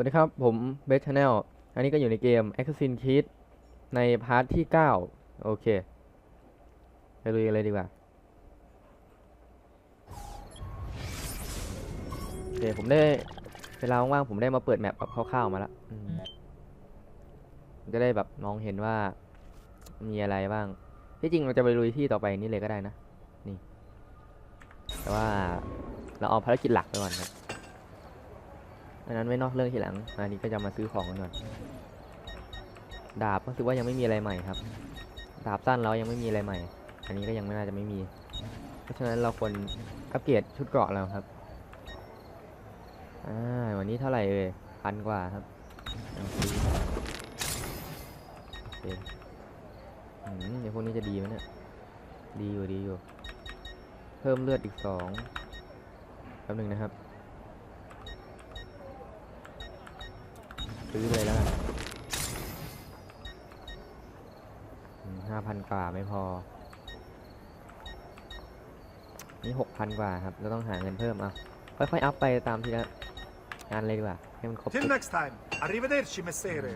วัสดีครับผมเบสชาแนลอันนี้ก็อยู่ในเกม Assassin's Creed ในพาร์ทที่ 9 โอเค ไปลุยกันเลยดีกว่า โอเค ผมได้เวลาว่างๆผมได้มาเปิดแมปแบบคร่าวๆมาแล้วอืมจะได้แบบมองเห็นว่า มีอะไรบ้าง ที่จริงเราจะไปลุยที่ต่อไปนี่เลยก็ได้นะ นี่ แต่ว่าเราเอาภารกิจหลักไปก่อนครับ อันนั้นไว้นอกเรื่องทีหลัง อันนี้ก็จะมาซื้อของกันก่อน ดาบก็คือว่ายังไม่มีอะไรใหม่ครับ ดาบสั้นเรายังไม่มีอะไรใหม่ อันนี้ก็ยังไม่น่าจะไม่มี เพราะฉะนั้นเราควรอัปเกรดชุดเกราะเราครับ อ่า วันนี้เท่าไหร่เอ่ยพันกว่าครับเอาซื้อโอเคอืมเดี๋ยวพวกนี้จะดีไหมเนี่ย ดีอยู่ดีอยู่ เพิ่มเลือดอีกสองแป๊บหนึ่งนะครับ ซื้อเลยแล้วกันห้าพันกว่าไม่พอ นี่หกพันกว่าครับ เราต้องหาเงินเพิ่มอะค่อยๆอัพไปตามทีละงานเลยดีกว่า ให้มันครบ Till next time. Arrivederci, messere.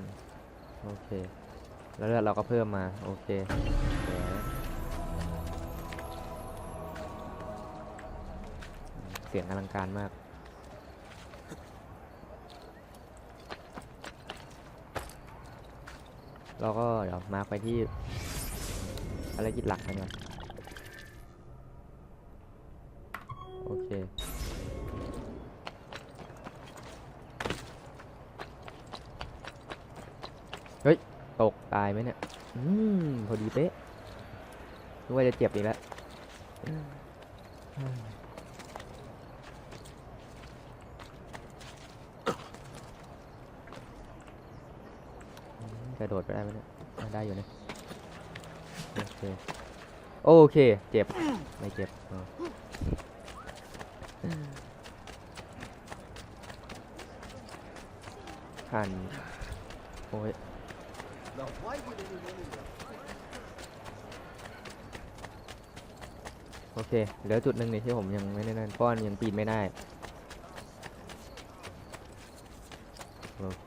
โอเค แล้วเลือดเราก็เพิ่มมา โอเคเดี๋ยวเสียงอลังการมาก เราก็เดี๋ยวมาไปที่ภารกิจหลักกันก่อนโอเคเฮ้ย ตกตายไหมเนี่ย อืม พอดีเป๊ะนึกว่าจะเจ็บอีกแล้วอืมก ระโดดไปได้ไหมเนี่ยได้อยู่นะโอเคโอเค เจ็บ ไม่เจ็บหันโอ้ยโอเค เหลือจุดหนึ่งนี่ที่ผมยังไม่ได้นั่นเพราะว่ายังปีนไม่ได้ โอเค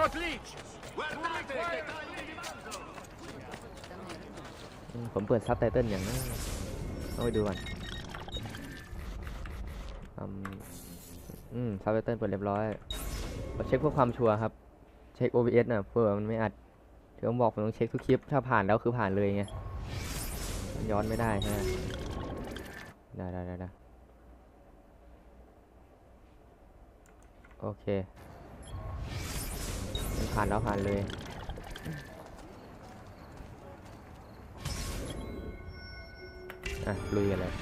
Fresh cut leech. Guardate! อืมผมเปิดซับไตเติลอย่างนั้นต้องไปดูก่อนอืมซับไตเติลเปิดเรียบร้อยเช็คเพื่อความชัวร์ครับ เช็ค OBS นะเผื่อมันไม่อัดเดี๋ยวผมบอกผมต้องเช็คทุกคลิป ถ้าผ่านแล้วคือผ่านเลยไง ย้อนไม่ได้ใช่ไหมได้ได้ได้โอเค ผ่านแล้วผ่านเลย อะ ลุยกันเลย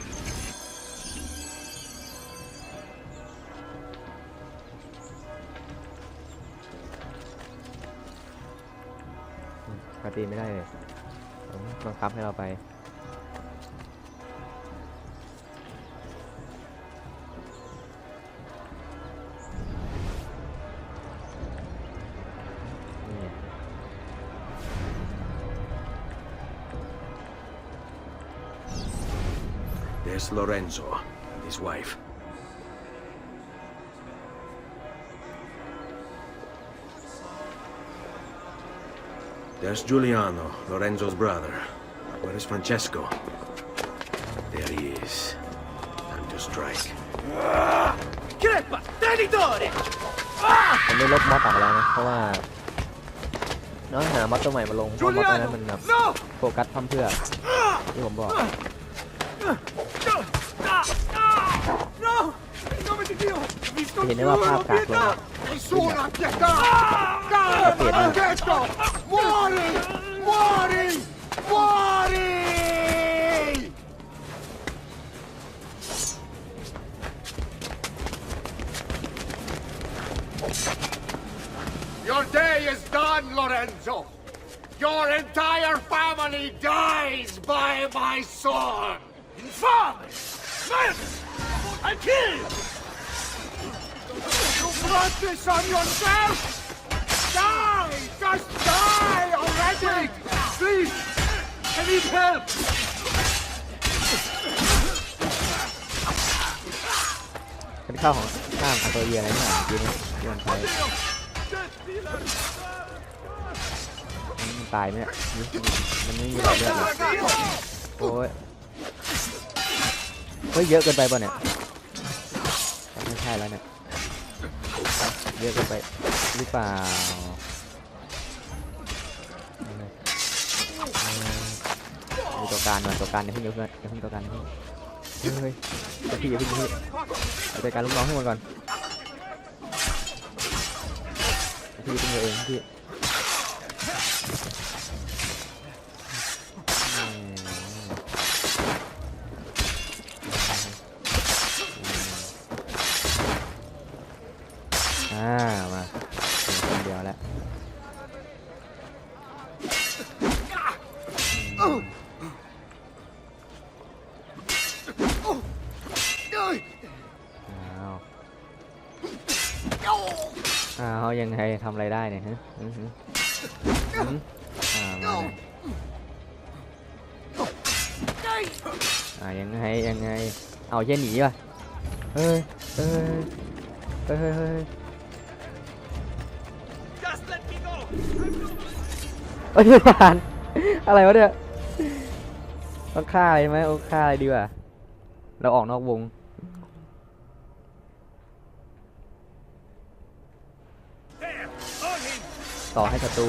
ปาตีไม่ได้เลยมบังคับให้เราไป There's Lorenzo and his wife. There's Giuliano, Lorenzo's brother. Where is Francesco? There he is. Time to strike. Crepa! Traditore! ผมได้ลบมอดออกแล้วนะ เพราะว่าน้องหามอดตัวใหม่มาลงเพราะมอดตัวนั้นมันแบบ No! โฟกัสทำเพื่อ ที่ผมบอก No! In nome di Dio! Visto Viene la pappa, pietà! Nessuna pietà! Capito. Maledetto! Muori! Muori! Muori! Your day is done, Lorenzo! Your entire family dies by my sword! Infame! Murder! I kill! You brought this on yourself! Die! Just die already! Please! I need help! เป็นข้าวของข้ามอันตัวเอียอะไรนี่หว่าเมื่อกี้นี้ที่มันใช้มันตายเนี่ย มันไม่มีหลอดเลือดเลยโอ้ย เฮ้ย เยอะเกินไปป่ะเนี่ย ช่แล้วเนี่ยเยอะเกินไปหรือเปล่าเอาเลยเอาเลยมีตัวการหน่อยตัวการอย่าเพิ่งอย่าเพิ่งอย่าเพิ่งตัวการอย่าเพิ่งเฮ้ยเฮ้ยอย่าพี่อย่าเพิ่งอย่าเพิ่งเอาจัดการลูกน้องให้หมดก่อนพี่เป็นเองพี่ อืมอืมอ่ามาเลยอ่ายังไงยังไง เอาเช่นหนีป่ะเฮ้ยเฮ้ยเฮ้ยเฮ้ยเฮ้ยอ้ยผ่านอะไรวะเนี่ยต้องฆ่าเลยไหมเอาฆ่าเลยดีกว่า เราออกนอกวง There! On him! ต่อให้ศัตรู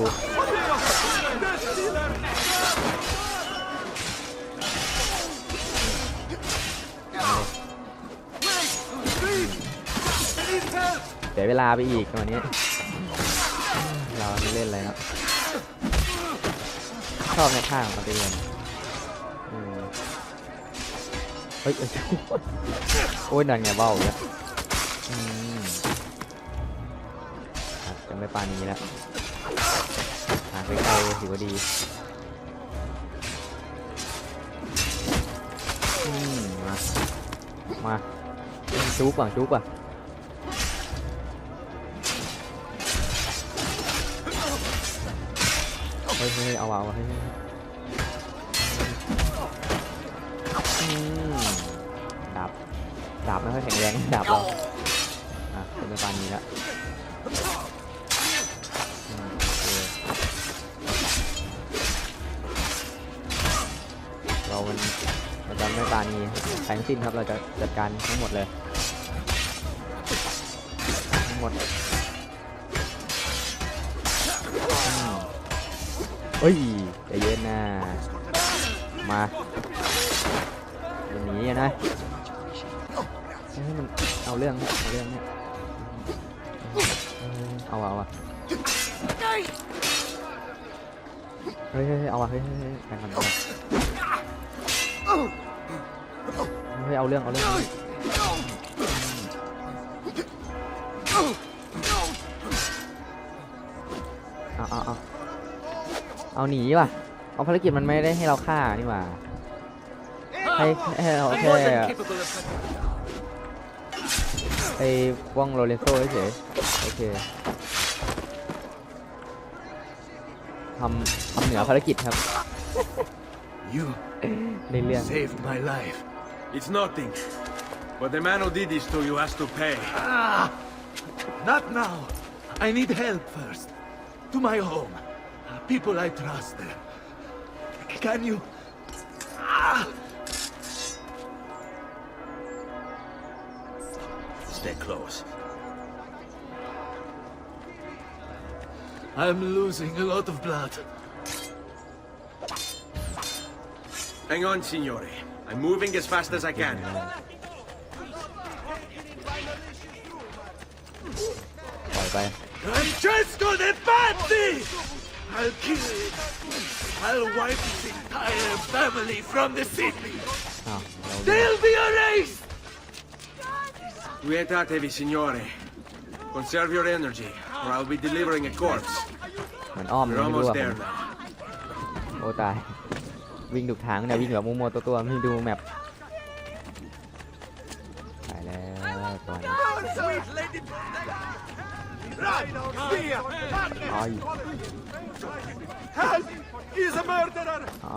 เสียเวลาไปอีกวันนี้ เราไม่เล่นอะไรแล้วชอบในข้างของมันเรียนอืมเฮ้ยเอ้ยโอ้ยนั่นไงเบ้าเลยอืมจะไม่ปานนี้แล้ว หาใกลถือว่าดีมา มาจุกว่ะจุกว่ะเฮ้ยเฮ้ยเอาเอาเฮ้ยเฮ้ยดาบดาบไม่ค่อยแข็งแรงดาบเราอะเป็นปาณนี้แล้ว ไม่ปาณีใครทั้งสิ้นครับเราจะจัดการทั้งหมดเลย ทั้งหมดเฮ้ยใจเย็นนะมาวันนี้นะเฮ้ยมันเอาเรื่องเอาเรื่องเนี่ยเออเอาอะเฮ้ยเฮ้ยเอาว่ะเฮ้ยเฮ้ยแข่งกันก่อ เอาเรื่องเอาเรื่องเอาเอาเอาเอาหนีว่ะเอาภารกิจมันไม่ได้ให้เราฆ่านี่หว่าให้ให้เราแค่ wasn't capable of ไปว่องโรเลโซ่เฉยโอเคทำทำเหนือภารกิจครับในเรื่อง It's nothing. But the man who did this to you has to pay. Ah! Not now. I need help first. To my home. People I trust there. Can you... Ah! Stay close. I'm losing a lot of blood. Hang on, signore. I'm moving as fast as I can. ปล่อยไป Francesco de Pazzi! I'll kill it. I'll wipe his entire family from the city. อ้าวเรา They'll be erased! Quietatevi, signore. Conserve your energy, or I'll be delivering a corpse. เหมือนอ้อม We're เลยไม่รู้ almost อะ there now. โอ้ตาย วิ่งถูกทางเนี่ยวิ่งแบบมัวๆตัวๆไม่ดูแมพไปแล้วตอนไอ้อ๋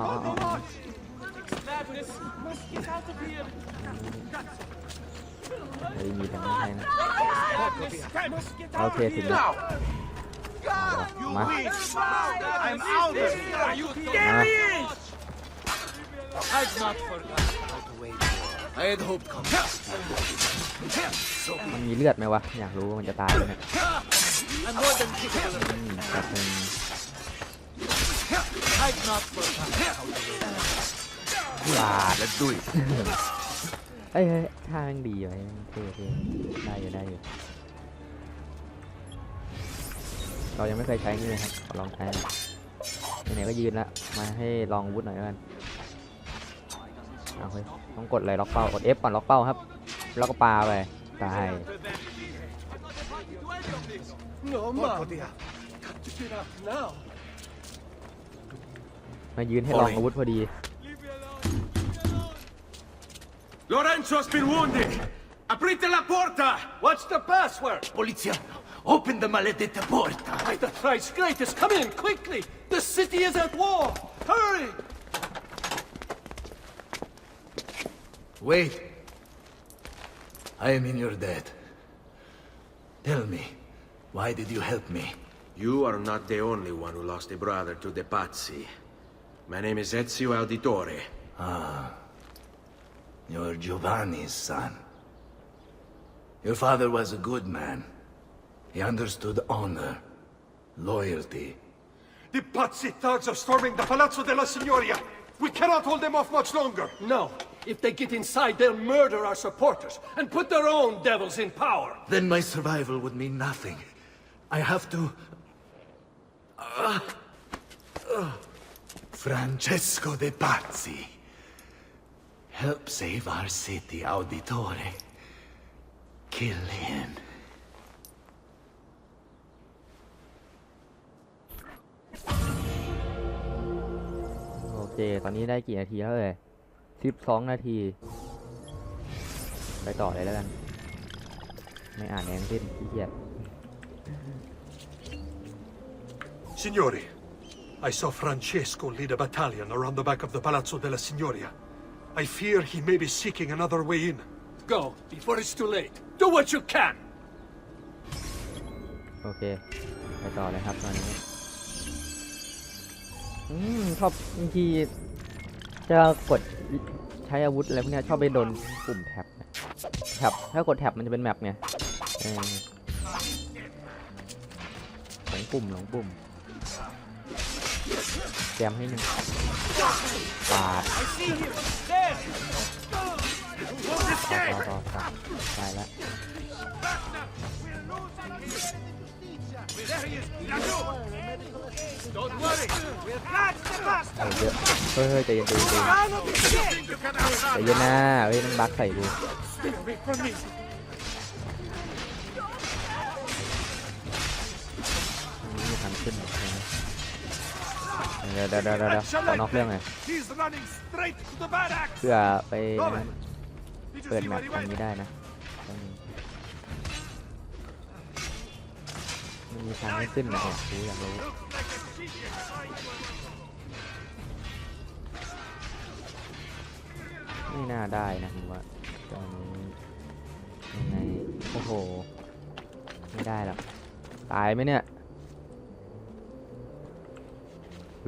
อ้ยมีทางให้นะโอเคถึงแล้วมา I've not forgotten how to wait. I had hoped come. มันมีเลือดไหมวะ อยากรู้ว่ามันจะตายไหมเนี่ย I'm more than capable of อืมแบบนึง I've not forgotten how to wait. บาด Let's do it. เอ้ยเฮ้ยท่าแม่งดีไว้เท่เท่ได้อยู่ได้อยู่ เรายังไม่เคยใช้นี่เลยครับขอลองใช้หน่อยไหนๆก็ยืนละ มาให้ลองอาวุธหน่อยแล้วกัน เอาเฮ้ยต้องกดอะไรล็อกเป้ากด F ก่อนล็อกเป้าครับ แล้วก็ปาไปตาย No, man. Got to get up now. มายืนให้ลองอาวุธพอดี Lorenzo has been wounded. Aprite la porta. What's the password? Poliziano, open the maledetta porta. By the thrice greatest, come in quickly. The city is at war. Hurry. Wait. I am in your debt. Tell me, why did you help me? You are not the only one who lost a brother to the Pazzi. My name is Ezio Auditore. Ah. You're Giovanni's son. Your father was a good man. He understood honor, loyalty. The Pazzi thugs are storming the Palazzo della Signoria. We cannot hold them off much longer. No. If they get inside, they'll murder our supporters and put their own devils in power. Then my survival would mean nothing. I have to. Ah. Ah. Francesco de Pazzi. Help save our city, Auditore. Kill him. โอเค ตอนนี้ได้กี่นาทีแล้วเลย สิบสองนาที ไปต่อเลยแล้วกัน ไม่อ่านแองสิ้นขี้เกียจ Signori, I saw Francesco lead a battalion around the back of the Palazzo della Signoria. I fear he may be seeking another way in. Go, before it's too late. Do what you can. โอเค ไปต่อเลยครับตอนนี้ อืมชอบบางที จะกดใช้อาวุธอะไรพวกเนี้ยชอบไปโดนปุ่มแท็บแท็บถ้ากดแท็บมันจะเป็นแมปไงเออหลงปุ่มหลงปุ่มแจมให้หนึ่งปาด I see him. There. ต่อต่อต่อต่อตายแล้ว เอาเยอะเฮ้ยเฮ้ยใจเย็นใจเย็นใจเย็นใจเย็นนะเฮ้ยมันบักใส่กูนี่มีทางขึ้นเดี๋ยวเดี๋ยวเดี๋ยวเดี๋ยวเดี๋ยวขอนอกเรื่องหน่อย He's running straight to the barracks. เพื่อไปเปิดแมปตรงนี้ได้นะ มันมีทางให้ขึ้นนะเนี่ยรู้อยากรู้ไม่น่าได้นะผมว่าตอนนี้ยังไงโอ้โห ไม่ได้หรอก ตายไหมเนี่ย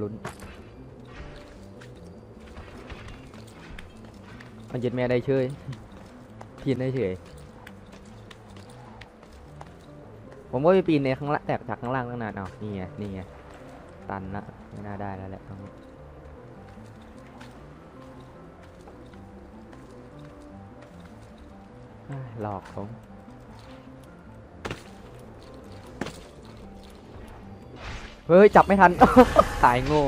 ลุ้นมันยึดแม่ได้เฉยพีนได้เฉย ผมก็ไปปีนในข้างล่างแตกจากข้างล่างตั้งนานเอานี่ไงนี่ไงตันละไม่น่าได้แล้วแหละตรงนี้หลอกผมเฮ้ยจับไม่ทัน ตายโง่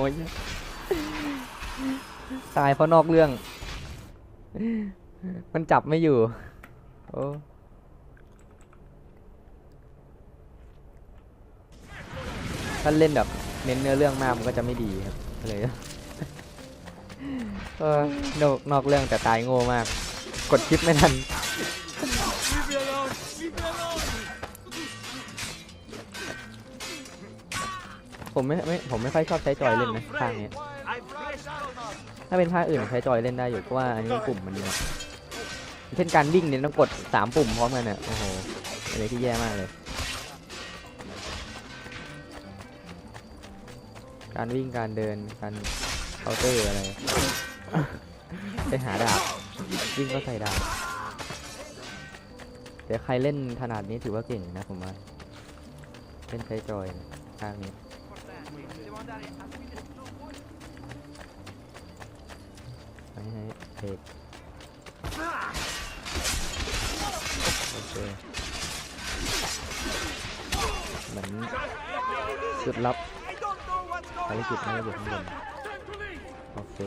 ตายเพราะนอกเรื่อง มันจับไม่อยู่ โอ้ ถ้าเล่นแบบเน้นเนื้อเรื่องมากมันก็จะไม่ดีครับเลยเออนอกนอกเรื่องแต่ตายโง่มาก กดชิปไม่ทันผมไม่ไม่ผมไม่ค่อยชอบใช้จอยเล่นนะภาคนี้ถ้าเป็นภาคอื่นใช้จอยเล่นได้อยู่เพราะว่าอันนี้ปุ่มมันแบบเช่นการวิ่งเนี่ยต้องกดสามปุ่มพร้อมกันเนี่ยโอ้โหอะไรที่แย่มากเลย การวิ่งการเดินการเคาน์เตอร์อะไร ไปหาดาบวิ่งก็ใส่ดาบแต่ใครเล่นถนัดนี้ถือว่าเก่งนะผมว่าเล่นใช้จอยเนี่าคนี้ให้ให้เอกโอเคเหมือนจุดลับ ภารกิจน่าจะอยู่ข้างบนโอเค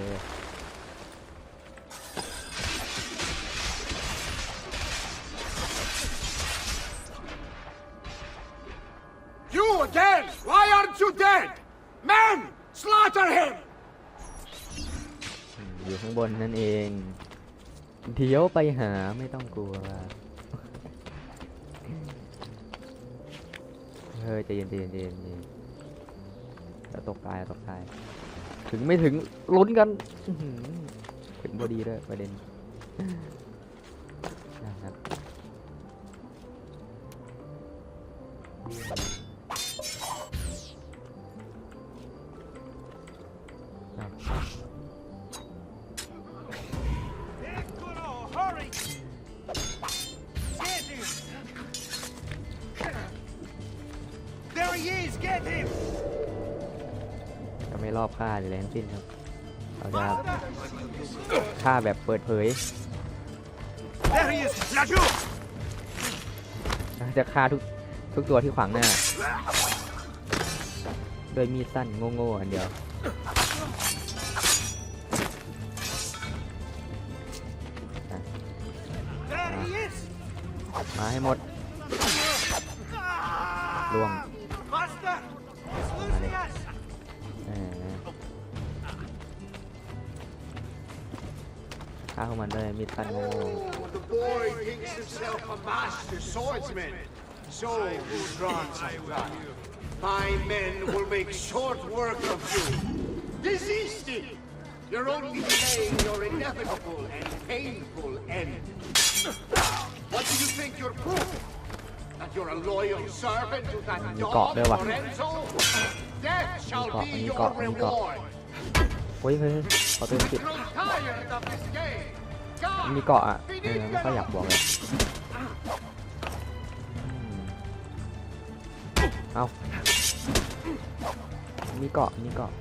You again! Why aren't you dead? Men! Slaughter him! อืมอยู่ข้างบนนั่นเอง เดี๋ยวไปหาไม่ต้องกลัวเฮ้ยใจเย็นใจเย็นใจเย็นใจะตกตายจะตกตาย ถึงไม่ถึงลุ้นกันถึงพอดีด้วยประเด็นนะครับ จะไม่รอบฆ่าเลยทั้งสิ้นครับ เราจะฆ่าแบบเปิดเผย There he is! Laju! จะฆ่าทุกทุกตัวที่ขวางหน้า โดยมีดสั้นโง่ๆอันเดียว There he is! มาให้หมดล่วง Master! He's losing us! ฆ่าพวกมันด้วยมีดสั้นโง่ The boy thinks himself a master swordsman. So who's drawn some blood? My men will make short work of you. Desisted! You're only delaying your inevitable and painful end. What do you think you're proving? That you're a loyal servant to that Anh dog, cọp đây mà. Lorenzo? Death shall cọp, be anh your cọp, anh cọp. reward. เฮ้ยเฮ้ยเฮ้ยขอเตือนจิต Grow tired of this game. มันมี God, เกาะอะเออไม่ค่อยอยากบอกเลยอืมเอามีเกาะมีเกาะ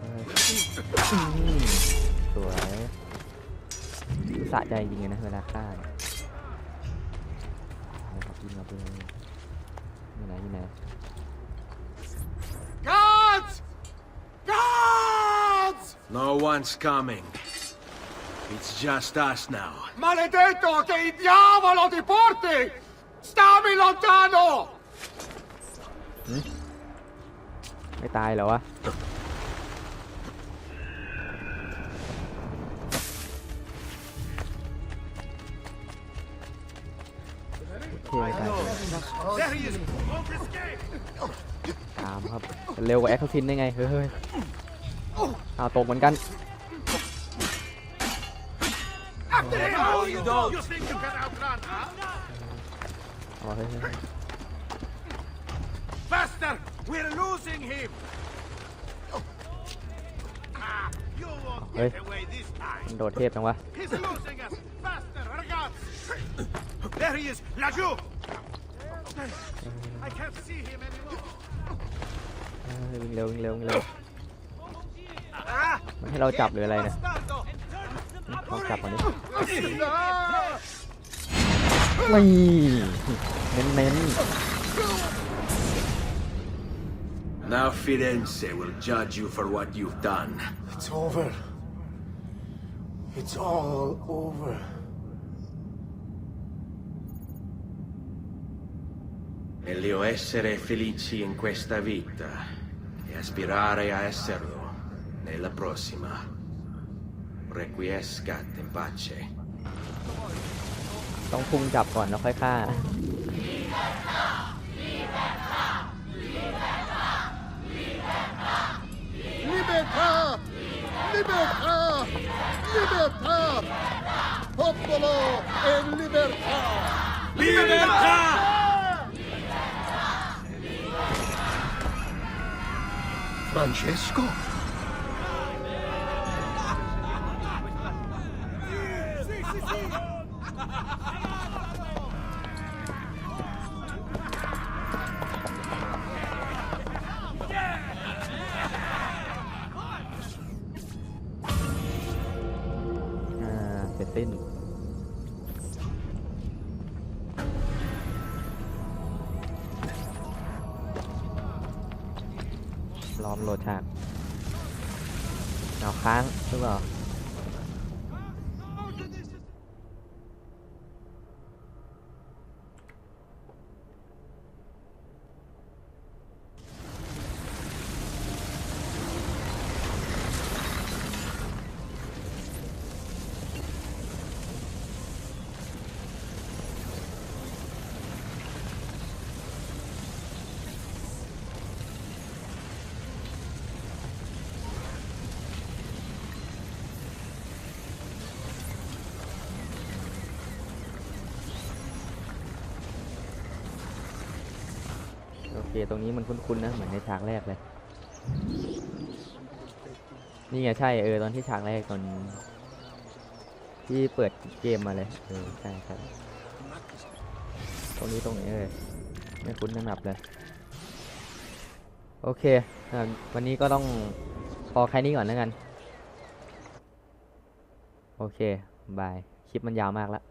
เอออืมสวยสะใจจริงๆนะเวลาฆ่าเนี่ยนะครับยิงมาเพื่อนอยู่ไหนอยู่ไหน No one's coming. It's just us now. Maledetto che il diavolo ti porti! Stammi lontano! ไม่ตายเหรอวะ โอเคไม่ตาย There he is! Confiscate! ตามครับ เร็วกว่าแอคซินได้ไง เฮ้ยเฮ้ยเอาตกเหมือนกัน No, you don't! You think you can outrun, huh? เอาเฮ้ยเฮ้ย Faster! We're losing him! Ah, you won't Hey. get away this time! มันโดดเทพจังวะ He's losing us! Faster, ragazzi! There he is! Laggiù! I can't see him anymore! เออวิ่งเร็ววิ่งเร็ววิ่งเร็ว Ah! มัน ให้เราจับหรืออะไรเนี่ย Bastardo! เราจับก่อนดิ Ah! ไม่เน้นเน้น Now Firenze will judge you for what you've done. It's over. It's all over. Meglio essere felici in questa vita e aspirare a esserlo nella prossima. Requiescat in pace. ต้องพุ่งจับก่อนแล้วค่อยฆ่า Libertà! Libertà! Libertad! Popolo en libertad! Francesco? ิ้น ล้อมโหลดฉากเอาค้างหรือเปล่า ตรงนี้มันคุ้นๆนะ เหมือนในฉากแรกเลย นี่ไงใช่เออตอนที่ฉากแรกตอนที่เปิดเกมมาเลยเออใช่ใช่ตรงนี้ตรงนี้เออไม่คุ้นนักเลย โอเคอวันนี้ก็ต้องพอแค่นี้ก่อนแล้วกัน โอเค บาย คลิปมันยาวมากแล้ว